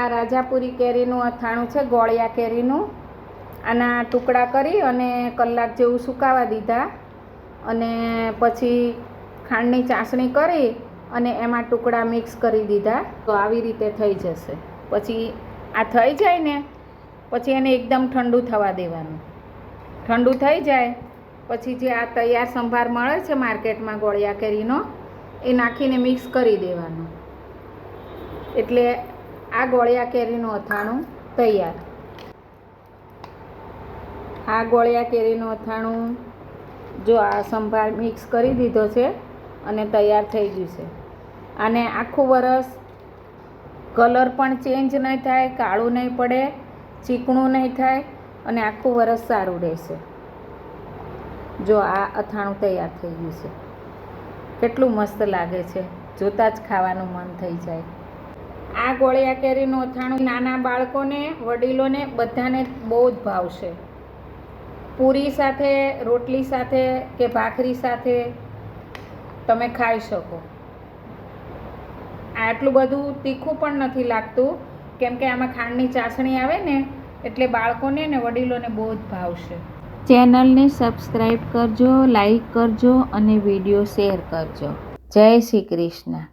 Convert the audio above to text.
આ રાજાપુરી કેરીનું અથાણું છે, ગોળિયા કેરીનું. આના ટુકડા કરી અને કલાક જેવું સુકાવા દીધા અને પછી ખાંડની ચાસણી કરી અને એમાં ટુકડા મિક્સ કરી દીધા. તો આવી રીતે થઈ જશે. પછી આ થઈ જાય ને, પછી એને એકદમ ઠંડુ થવા દેવાનું. ઠંડુ થઈ જાય, પછી જે આ તૈયાર સંભાર મળે છે માર્કેટમાં ગોળિયા કેરીનો, એ નાખીને મિક્સ કરી દેવાનું. એટલે આ ગોળિયા કેરીનું અથાણું તૈયાર. આ ગોળિયા કેરીનું અથાણું જો આ સંભાર મિક્સ કરી દીધો છે અને તૈયાર થઈ ગયું છે. આને આખું વરસ કલર પણ ચેન્જ નહીં થાય, કાળું નહીં પડે, ચીકણું નહીં થાય અને આખું વરસ સારું રહેશે. જો આ અથાણું તૈયાર થઈ ગયું છે. કેટલું મસ્ત લાગે છે. જોતાં જ ખાવાનું મન થઈ જાય. આ ગોળિયા કેરીનું અથાણું નાના બાળકોને, વડીલોને બધાને બહુ જ ભાવશે. પૂરી સાથે, રોટલી સાથે કે ભાખરી સાથે તમે ખાઈ શકો. આટલું બધું તીખું પણ નથી લાગતું, કેમ કે આમાં ખાંડની ચાસણી આવે ને, એટલે બાળકોને ને વડીલોને બહુ જ ભાવશે. ચેનલને સબસ્ક્રાઈબ કરજો, લાઈક કરજો અને વીડિયો શેર કરજો. જય શ્રી કૃષ્ણ.